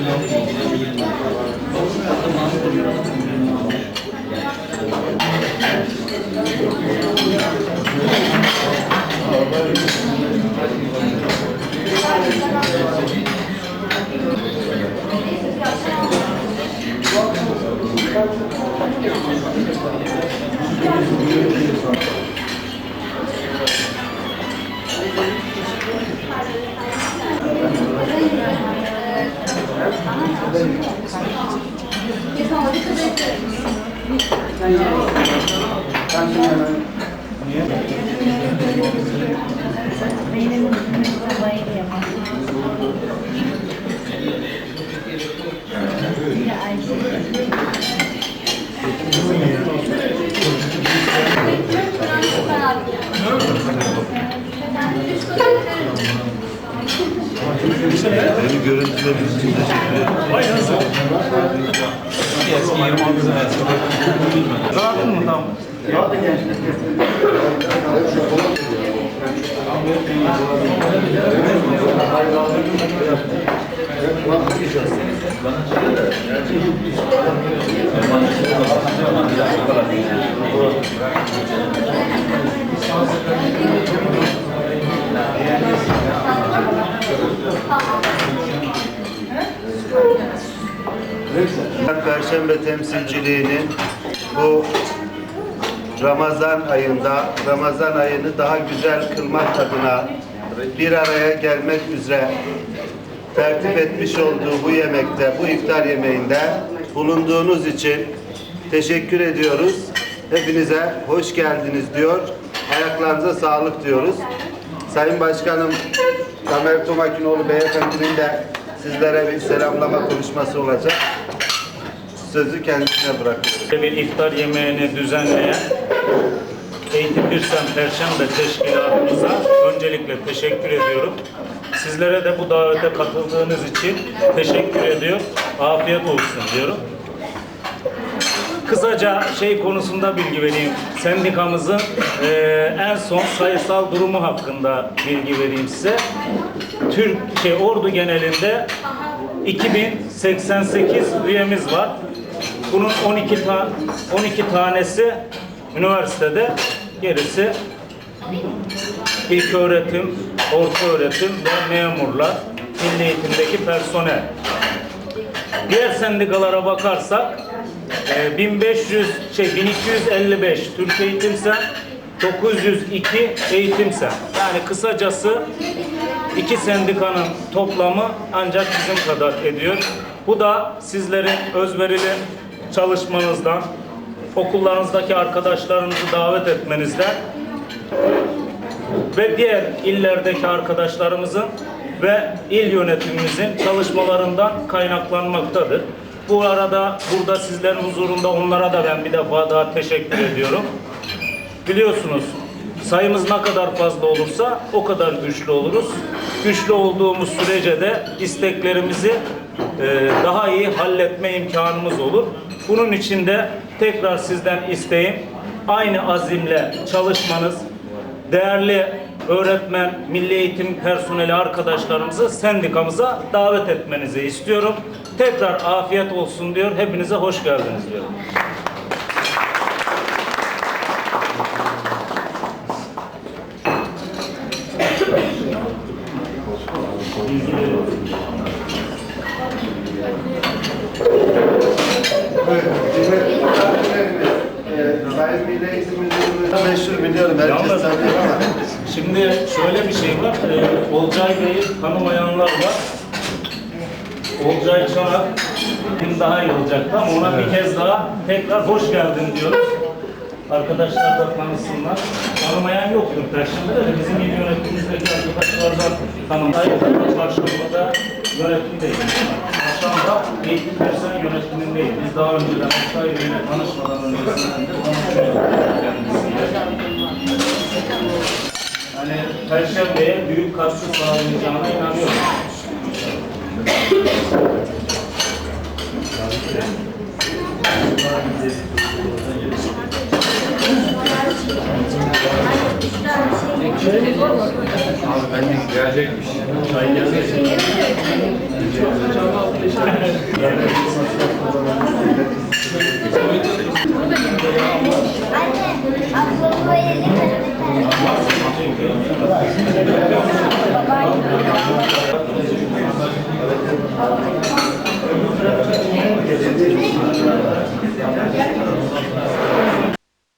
Thank you. 你看，我这杯水。那有，的。Görüntüleriniz için teşekkür ederim. Rahatın mı tamam? Perşembe temsilciliğinin bu Ramazan ayında Ramazan ayını daha güzel kılmak adına bir araya gelmek üzere tertip etmiş olduğu bu yemekte, bu iftar yemeğinde bulunduğunuz için teşekkür ediyoruz. Hepinize hoş geldiniz diyor. Ayaklarınıza sağlık diyoruz. Sayın Başkanım Tamer Tomakinoğlu Beyefendinin de sizlere bir selamlama konuşması olacak. Sözü kendisine bırakıyorum. Bir iftar yemeğini düzenleyen Eğitim Birsem Perşembe Teşkilatımıza öncelikle teşekkür ediyorum. Sizlere de bu davete katıldığınız için teşekkür ediyor. Afiyet olsun diyorum. Kısaca şey konusunda bilgi vereyim. Sendikamızın eee, en son sayısal durumu hakkında bilgi vereyim size. Türk şey, ordu genelinde 2088 üyemiz var. Bunun 12 ta 12 tanesi üniversitede, gerisi ilk öğretim, orta öğretim ve memurlar, milli eğitimdeki personel. Diğer sendikalara bakarsak e, 1500 şey 1255 Türk Eğitimsen 902 Eğitimsen. Yani kısacası iki sendikanın toplamı ancak bizim kadar ediyor. Bu da sizlerin özverili çalışmanızdan, okullarınızdaki arkadaşlarınızı davet etmenizden ve diğer illerdeki arkadaşlarımızın ve il yönetimimizin çalışmalarından kaynaklanmaktadır. Bu arada burada sizlerin huzurunda onlara da ben bir defa daha teşekkür ediyorum. Biliyorsunuz sayımız ne kadar fazla olursa o kadar güçlü oluruz. Güçlü olduğumuz sürece de isteklerimizi e, daha iyi halletme imkanımız olur. Bunun için de tekrar sizden isteğim aynı azimle çalışmanız, değerli öğretmen, milli eğitim personeli arkadaşlarımızı sendikamıza davet etmenizi istiyorum. Tekrar afiyet olsun diyor. Hepinize hoş geldiniz diyorum. Evet, kıymetli misafirlerimiz, e, Sayın Milli Eğitim Müdürümüz meşhur biliyorum, herkes Yalnız- tanıyor ama Şimdi şöyle bir şey var. Ee, Olcay Bey'i tanımayanlar var. Olcay Çanak kim daha iyi olacaktı ama ona bir kez daha tekrar hoş geldin diyoruz. Arkadaşlar da tanısınlar. Tanımayan yoktur Perşembe'de de bizim il yönetimimizdeki arkadaşlardan tanımayı karşılığında yönetimdeyiz. Akşamda eğitim personel yönetimindeyiz. Biz daha önceden Oktay Bey'le tanışmadan öncesinden de tanışmıyorduk kendisiyle. Hani Perşembe'ye büyük katkı sağlayacağına inanıyorum. Abi ben de gelecekmiş. Çay gelmesin.